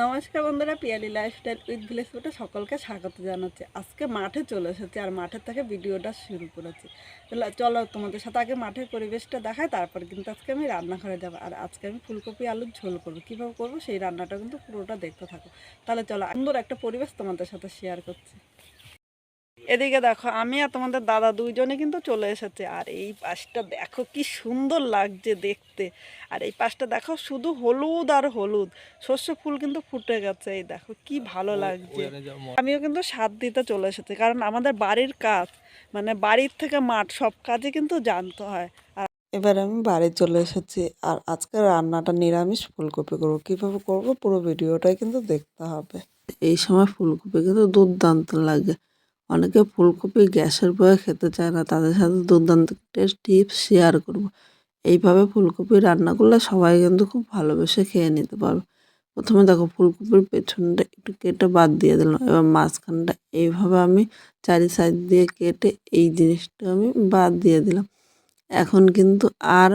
নমস্কার বন্ধুরা, Piyali lifestyle with village ফুটে সকলকে স্বাগত জানাচ্ছি। আজকে মাঠে চলে এসেছি আর মাঠের থেকে ভিডিওটা শুরু করেছি। তাহলে চলো তোমাদের সাথে আগে মাঠের পরিবেশটা দেখায় তারপর কিন্তু আজকে আমি রান্নাঘরে যাব। আর আজকে আমি ফুলকপি আলুর ঝোল করব। কীভাবে করব সেই রান্নাটা কিন্তু পুরোটা দেখতে থাকো। তাহলে চলো, সুন্দর একটা পরিবেশ তোমাদের সাথে শেয়ার করছি। এদিকে দেখো আমি আর তোমাদের দাদা দুইজনে কিন্তু চলে এসেছে। আর এই পাশটা দেখো কি সুন্দর লাগছে দেখতে। আর এই পাশটা দেখো শুধু হলুদ আর হলুদ। শস্য ফুল কিন্তু ফুটে গেছে এই দেখো কি ভালো লাগছে। আমিও কিন্তু সাত দিতে চলে এসেছি কারণ আমাদের বাড়ির কাজ মানে বাড়ির থেকে মাঠ সব কাজে কিন্তু জানতে হয়। আর এবার আমি বাড়ি চলে এসেছি আর আজকে রান্নাটা নিরামিষ ফুলকপি করব। কীভাবে করব? পুরো ভিডিওটাই কিন্তু দেখতে হবে। এই সময় ফুলকপি কিন্তু দুর্দান্ত লাগে। অনেকে ফুলকপি গ্যাসের বয়ে খেতে চায় না, তাদের সাথে দুর্দান্ত টিপস শেয়ার করব। এইভাবে ফুলকপি রান্না করলে সবাই কিন্তু খুব ভালোবেসে খেয়ে নিতে পারবে। প্রথমে দেখো ফুলকপির পেছনটা একটু কেটে বাদ দিয়ে দিলাম, এবার মাঝখানটা এইভাবে আমি চারি সাইড দিয়ে কেটে এই জিনিসটা আমি বাদ দিয়ে দিলাম। এখন কিন্তু আর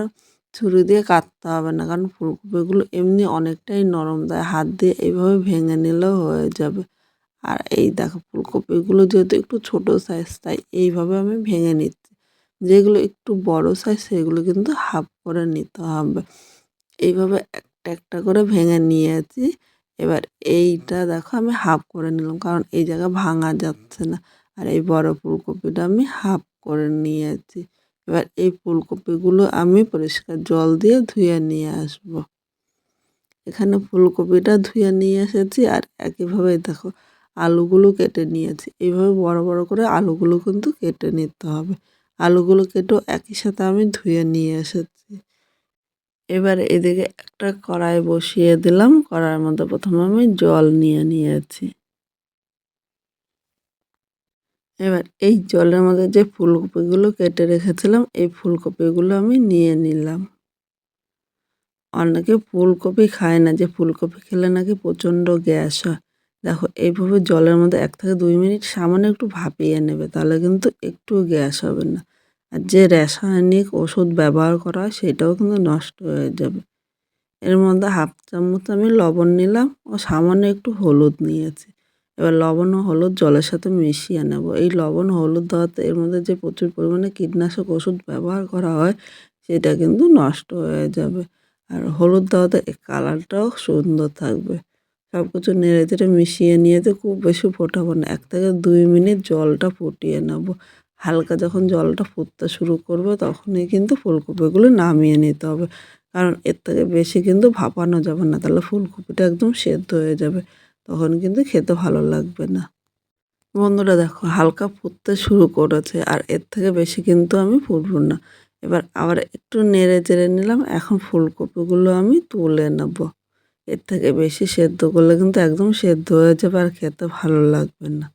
ছুরি দিয়ে কাটতে হবে না, কারণ ফুলকপিগুলো এমনি অনেকটাই নরম তাই হাত দিয়ে এইভাবে ভেঙে নিলেও হয়ে যাবে। আর এই দেখো ফুলকপিগুলো যেহেতু একটু ছোট সাইজ তাই এইভাবে আমি ভেঙে নিচ্ছি। যেগুলো একটু বড় সাইজ সেগুলো কিন্তু হাফ করে নিতে হবে। এইভাবে একটা একটা করে ভেঙে নিয়েছি। এবার এইটা দেখো আমি হাফ করে নিলাম, কারণ এই জায়গা ভাঙা যাচ্ছে না। আর এই বড় ফুলকপিটা আমি হাফ করে নিয়েছি। এবার এই ফুলকপিগুলো আমি পরিষ্কার জল দিয়ে ধুয়ে নিয়ে আসব। এখানে ফুলকপিটা ধুয়ে নিয়ে এসেছি, আর একইভাবে দেখো আলুগুলো কেটে নিয়েছি। এইভাবে বড় বড় করে আলুগুলো কিন্তু কেটে নিতে হবে। আলুগুলো কেটেও একই সাথে আমি ধুয়ে নিয়ে এসেছি। এবার এদিকে একটা কড়াই বসিয়ে দিলাম। কড়াইয়ের মধ্যে প্রথমে আমি জল নিয়ে নিয়েছি। এবার এই জলের মধ্যে যে ফুলকপিগুলো কেটে রেখেছিলাম, এই ফুলকপিগুলো আমি নিয়ে নিলাম। অনেকে ফুলকপি খায় না, যে ফুলকপি খেলে নাকি প্রচণ্ড গ্যাস হয়। দেখো এইভাবে জলের মধ্যে এক থেকে দুই মিনিট সামান্য একটু ভাপিয়ে নেবে, তাহলে কিন্তু একটু গ্যাস হবে না। আর যে রাসায়নিক ওষুধ ব্যবহার করা হয়, সেটাও কিন্তু নষ্ট হয়ে যাবে। এর মধ্যে হাফ চামচ আমি লবণ নিলাম ও সামান্য একটু হলুদ নিয়েছি। এবার লবণ ও হলুদ জলের সাথে মিশিয়ে নেব। এই লবণ হলুদ দেওয়াতে এর মধ্যে যে প্রচুর পরিমাণে কীটনাশক ওষুধ ব্যবহার করা হয়, সেটা কিন্তু নষ্ট হয়ে যাবে। আর হলুদ দেওয়াতে কালারটাও সুন্দর থাকবে। সব কিছু নেড়ে চেড়ে মিশিয়ে নিয়ে তো খুব বেশি ফোটাবো না। এক থেকে দুই মিনিট জলটা ফুটিয়ে নেব। হালকা যখন জলটা ফুটতে শুরু করবে তখনই কিন্তু ফুলকপিগুলো নামিয়ে নিতে হবে। কারণ এর থেকে বেশি কিন্তু ভাপানো যাবে না, তাহলে ফুলকপিটা একদম সেদ্ধ হয়ে যাবে। তখন কিন্তু খেতে ভালো লাগবে না। বন্ধুরা দেখো, হালকা ফুটতে শুরু করেছে আর এর থেকে বেশি কিন্তু আমি ফুটবো না। এবার আবার একটু নেড়ে চেড়ে নিলাম, এখন ফুলকপিগুলো আমি তুলে নেব। এর থেকে বেশি সেদ্ধ করলে কিন্তু একদম সেদ্ধ হয়ে যাবে আর খেতে ভালো লাগবে না।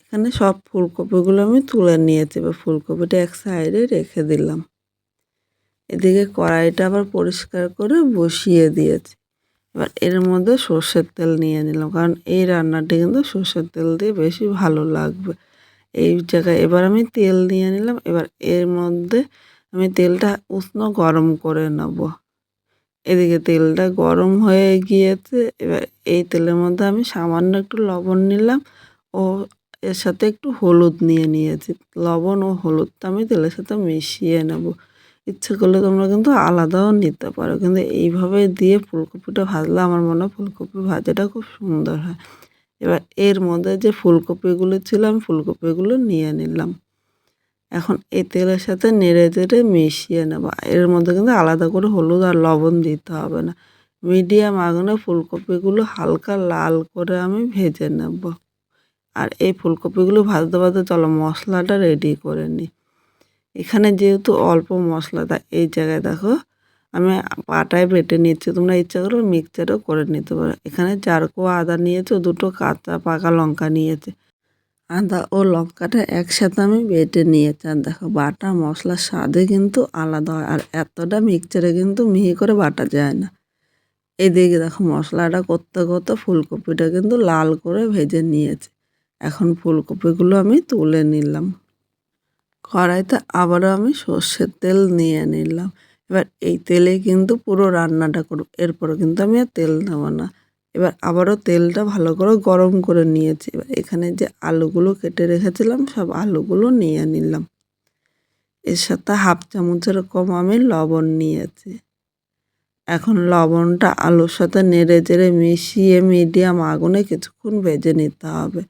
এখানে সব ফুলকপিগুলো আমি তুলে নিয়েছি এবার ফুলকপিটা এক সাইডে রেখে দিলাম। এদিকে কড়াইটা আবার পরিষ্কার করে বসিয়ে দিয়েছি। এবার এর মধ্যে সর্ষের তেল নিয়ে নিলাম কারণ এই রান্নাটি কিন্তু সর্ষের তেল দিয়ে বেশি ভালো লাগবে। এই জায়গায় এবার আমি তেল নিয়ে নিলাম। এবার এর মধ্যে আমি তেলটা উষ্ণ গরম করে নেব। এদিকে তেলটা গরম হয়ে গিয়েছে। এবার এই তেলের মধ্যে আমি সামান্য একটু লবণ নিলাম। ও এর সাথে একটু হলুদ নিয়ে নিয়েছি। লবণ ও হলুদটা আমি তেলের সাথে মিশিয়ে নেব। ইচ্ছে করলে তোমরা কিন্তু আলাদাও নিতে পারো। কিন্তু এইভাবে দিয়ে ফুলকপিটা ভাজলে আমার মনে হয় ফুলকপি ভাজাটা খুব সুন্দর হয়। এবার এর মধ্যে যে ফুলকপিগুলো ছিল, আমি ফুলকপিগুলো নিয়ে নিলাম। এখন এই তেলের সাথে নেড়ে চেড়ে মিশিয়ে নেব। এর মধ্যে কিন্তু আলাদা করে হলুদ আর লবণ দিতে হবে না। মিডিয়াম আগুনে ফুলকপিগুলো হালকা লাল করে আমি ভেজে নেব। আর এই ফুলকপিগুলো ভাজতে ভাজতে চলো মশলাটা রেডি করে নিই। এখানে যেহেতু অল্প মশলা তাই এই জায়গায় দেখো আমি পাটায় বেটে নিচ্ছি। তোমরা ইচ্ছা করো মিক্সচারও করে নিতে পারো। এখানে চারকো আদা নিয়েছে, দুটো কাঁচা পাকা লঙ্কা নিয়েছে। আদা ও লঙ্কাটা একসাথে আমি বেটে নিয়েছি। আর দেখো, বাটা মশলার স্বাদে কিন্তু আলাদা হয়, আর এতটা মিক্সচারে কিন্তু মিহি করে বাটা যায় না। এদিকে দেখো, মশলাটা করতে করতে ফুলকপিটা কিন্তু লাল করে ভেজে নিয়েছে। এখন ফুলকপিগুলো আমি তুলে নিলাম। কড়াইতে আবারও আমি সর্ষের তেল নিয়ে নিলাম। এবার এই তেলে কিন্তু পুরো রান্নাটা করব এরপরে কিন্তু আমি আর তেল নেব না। এবার আবারও তেলটা ভালো করে গরম করে নিয়েছি। এবার এখানে যে আলুগুলো কেটে রেখেছিলাম, সব আলুগুলো নিয়ে নিলাম। এর সাথে হাফ চামচের কম আমি লবণ নিয়েছি। এখন লবণটা আলুর সাথে নেড়ে চেড়ে মিশিয়ে মিডিয়াম আগুনে কিছুক্ষণ ভেজে নিতে হবে।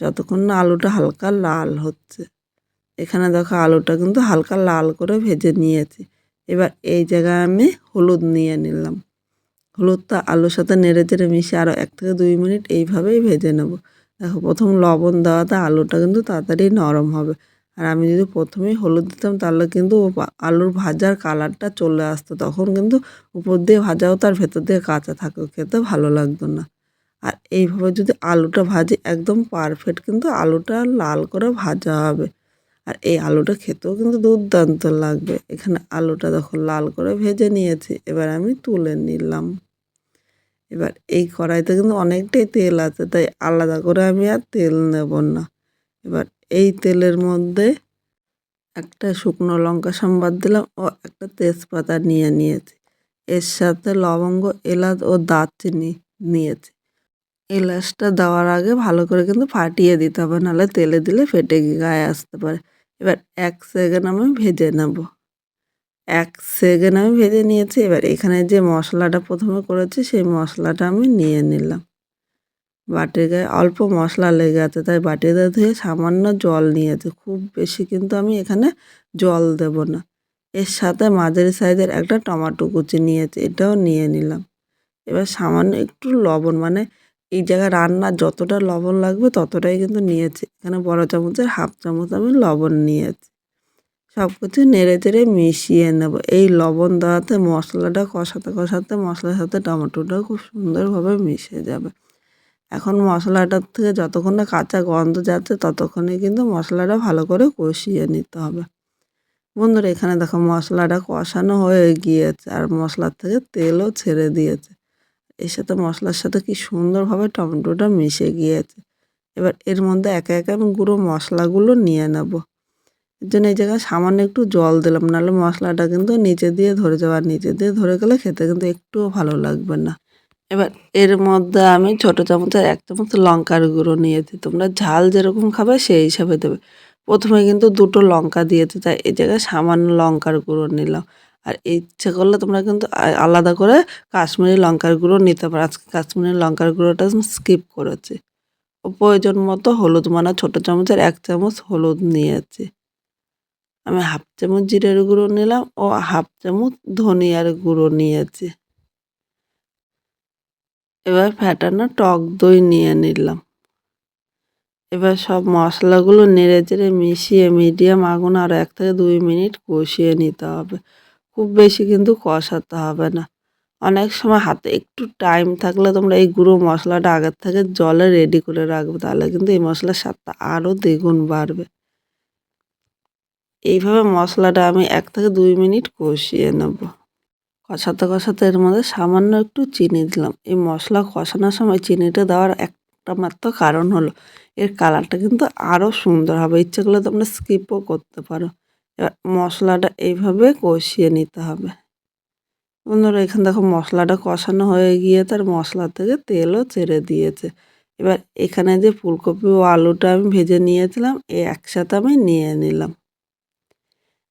যতক্ষণ না আলুটা হালকা লাল হচ্ছে। এখানে দেখো আলুটা কিন্তু হালকা লাল করে ভেজে নিয়েছি। এবার এই জায়গায় আমি হলুদ নিয়ে নিলাম। হলুদটা আলুর সাথে নেড়ে চেড়ে মিশিয়ে আরও এক থেকে দুই মিনিট এইভাবেই ভেজে নেব। দেখো, প্রথম লবণ দেওয়াতে আলুটা কিন্তু তাড়াতাড়ি নরম হবে। আর আমি যদি প্রথমেই হলুদ দিতাম, তাহলে কিন্তু আলুর ভাজার কালারটা চলে আসতো। তখন কিন্তু উপর দিয়ে ভাজাও তার ভেতর দিয়ে কাঁচা থাকতো, খেতে ভালো লাগতো না। আর এইভাবে যদি আলুটা ভাজি, একদম পারফেক্ট কিন্তু আলুটা লাল করে ভাজা হবে। আর এই আলুটা খেতেও কিন্তু দুর্দান্ত লাগবে। এখানে আলুটা দেখো লাল করে ভেজে নিয়েছি, এবার আমি তুলে নিলাম। এবার এই কড়াইতে কিন্তু অনেকটাই তেল আছে, তাই আলাদা করে আমি আর তেল নেব না। এবার এই তেলের মধ্যে একটা শুকনো লঙ্কা সম্বাদ দিলাম ও একটা তেজপাতা নিয়ে নিয়েছি। এর সাথে লবঙ্গ, এলাচ ও দারচিনি নিয়েছি। এলাচটা দেওয়ার আগে ভালো করে কিন্তু ফাটিয়ে দিতে হবে, নাহলে তেলে দিলে ফেটে গিয়ে আসতে পারে। এবার এক সেকেন্ড আমি ভেজে নেব। এক সেকেন্ড আমি ভেজে নিয়েছি, এবার এখানে যে মশলাটা প্রথমে করেছি, সেই মশলাটা আমি নিয়ে নিলাম। বাটির গায়ে অল্প মশলা লেগে আছে, তাই বাটিতে ধুয়ে সামান্য জল নিয়েছে। খুব বেশি কিন্তু আমি এখানে জল দেব না। এর সাথে মাঝারি সাইজের একটা টমাটো কুচি নিয়েছে, এটাও নিয়ে নিলাম। এবার সামান্য একটু লবণ মানে এই জায়গায় রান্নার যতটা লবণ লাগবে ততটাই কিন্তু নিয়েছি। এখানে বড় চামচের হাফ চামচ আমি লবণ নিয়েছি। সব কিছু নেড়ে চেড়ে মিশিয়ে নেব। এই লবণ দেওয়াতে মশলাটা কষাতে কষাতে মশলার সাথে টমেটোটাও খুব সুন্দরভাবে মিশে যাবে। এখন মশলাটার থেকে যতক্ষণ না কাঁচা গন্ধ যাচ্ছে ততক্ষণে কিন্তু মশলাটা ভালো করে কষিয়ে নিতে হবে। বন্ধুরা, এখানে দেখো মশলাটা কষানো হয়ে গিয়েছে আর মশলার থেকে তেলও ছেড়ে দিয়েছে। এর সাথে মশলার সাথে কি সুন্দরভাবে টমেটোটা মিশে গিয়েছে। এবার এর মধ্যে একে একে আমি গুঁড়ো মশলাগুলো নিয়ে নেব। এর জন্য এই জায়গায় সামান্য একটু জল দিলাম, নাহলে মশলাটা কিন্তু নিচে দিয়ে ধরে যাবে, আর নিচে দিয়ে ধরে গেলে খেতে কিন্তু একটুও ভালো লাগবে না। এবার এর মধ্যে আমি ছোটো চামচের এক চামচ লঙ্কার গুঁড়ো নিয়েছি। তোমরা ঝাল যেরকম খাবে সেই হিসাবে দেবে। প্রথমে কিন্তু দুটো লঙ্কা দিয়েছি, তাই এই জায়গায় সামান্য লঙ্কার গুঁড়ো নিলাম। আর ইচ্ছে করলে তোমরা কিন্তু আলাদা করে কাশ্মীরি লঙ্কার গুঁড়ো নিতে পারো। আজকে কাশ্মীরি লঙ্কার গুঁড়োটা স্কিপ করেছি। প্রয়োজন মতো হলুদ মানে ছোটো চামচের এক চামচ হলুদ নিয়েছি। আমি হাফ চামচ জিরের গুঁড়ো নিলাম ও হাফ চামচ ধনিয়ার গুঁড়ো নিয়েছি। এবার ফ্যাটানো টক দই নিয়ে নিলাম। এবার সব মশলাগুলো নেড়ে চেড়ে মিশিয়ে মিডিয়াম আগুন আর এক থেকে দুই মিনিট কষিয়ে নিতে হবে। খুব বেশি কিন্তু কষাতে হবে না। অনেক সময় হাতে একটু টাইম থাকলে তোমরা এই গুঁড়ো মশলাটা আগের থেকে জলে রেডি করে রাখবে, তাহলে কিন্তু এই মশলার স্বাদটা আরও দ্বিগুণ বাড়বে। এইভাবে মশলাটা আমি এক থেকে দুই মিনিট কষিয়ে নেব। কষাতে কষাতে এর মধ্যে সামান্য একটু চিনি দিলাম। এই মশলা কষানোর সময় চিনিটা দেওয়ার একটা মাত্র কারণ হলো, এর কালারটা কিন্তু আরও সুন্দর হবে। ইচ্ছে করলে তোমরা স্কিপও করতে পারো। এবার মশলাটা এইভাবে কষিয়ে নিতে হবে। বন্ধুরা, এখানে দেখো মশলাটা কষানো হয়ে গিয়ে তার মশলা থেকে তেলও ছেড়ে দিয়েছে। এবার এখানে যে ফুলকপি ও আলুটা আমি ভেজে নিয়েছিলাম, এ একসাথে আমি নিয়ে নিলাম।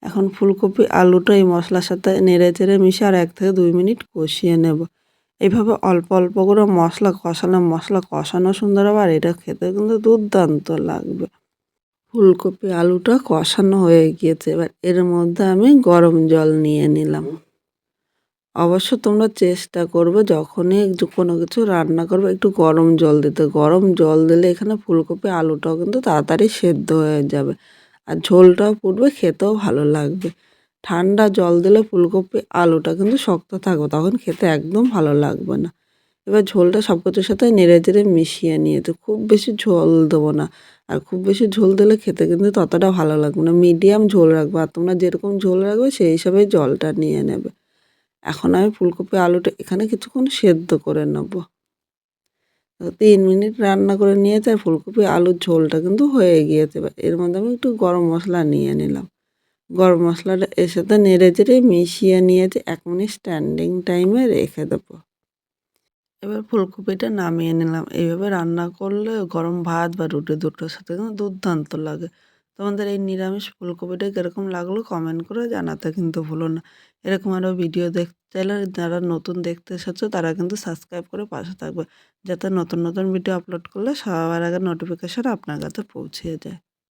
এখন ফুলকপি, আলুটা এই মশলার সাথে নেড়ে চেড়ে মিশে আর এক থেকে দুই মিনিট কষিয়ে নেব। এইভাবে অল্প অল্প করে মশলা কষানো মশলা কষানো সুন্দর হবে আর এটা খেতে কিন্তু দুর্দান্ত লাগবে। ফুলকপি আলুটা কষানো হয়ে গিয়েছে। এবার এর মধ্যে আমি গরম জল নিয়ে নিলাম। অবশ্য তোমরা চেষ্টা করবে যখনই কোনো কিছু রান্না করবে, একটু গরম জল দিতে। গরম জল দিলে এখানে ফুলকপি আলুটাও কিন্তু তাড়াতাড়ি সেদ্ধ হয়ে যাবে আর ঝোলটাও ফুটবে, খেতেও ভালো লাগবে। ঠান্ডা জল দিলে ফুলকপি আলুটা কিন্তু শক্ত থাকবে, তখন খেতে একদম ভালো লাগবে না। এবার ঝোলটা সব কিছুর সাথে নেড়ে চেড়ে মিশিয়ে নিয়েছে খুব বেশি ঝোল দেবো না। আর খুব বেশি ঝোল দিলে খেতে কিন্তু ততটা ভালো লাগবে না। মিডিয়াম ঝোল রাখবে আর তোমরা যেরকম ঝোল রাখবে সেই হিসাবে জলটা নিয়ে নেবে। এখন আমি ফুলকপি আলুটা এখানে কিছুক্ষণ সেদ্ধ করে নেব। তিন মিনিট রান্না করে নিয়েছে আর ফুলকপি আলুর ঝোলটা কিন্তু হয়ে গিয়েছে। এর মধ্যে আমি একটু গরম মশলা নিয়ে নিলাম। গরম মশলাটা এর সাথে নেড়ে চেড়ে মিশিয়ে নিয়েছে এক মিনিট স্ট্যান্ডিং টাইমে রেখে দেবো। এবার ফুলকপিটা নামিয়ে নিলাম। এইভাবে রান্না করলে গরম ভাত বা রুটি দুটোর সাথে কিন্তু দুর্দান্ত লাগে। তোমাদের এই নিরামিষ ফুলকপিটা কীরকম লাগল কমেন্ট করে জানাতে কিন্তু ভুলো না। এরকম আরও ভিডিও দেখতে চাইলে যারা নতুন দেখতে এসেছ তারা কিন্তু সাবস্ক্রাইব করে পাশে থাকবে। যাতে নতুন নতুন ভিডিও আপলোড করলে সবার আগে নোটিফিকেশান আপনার কাছে পৌঁছে যায়।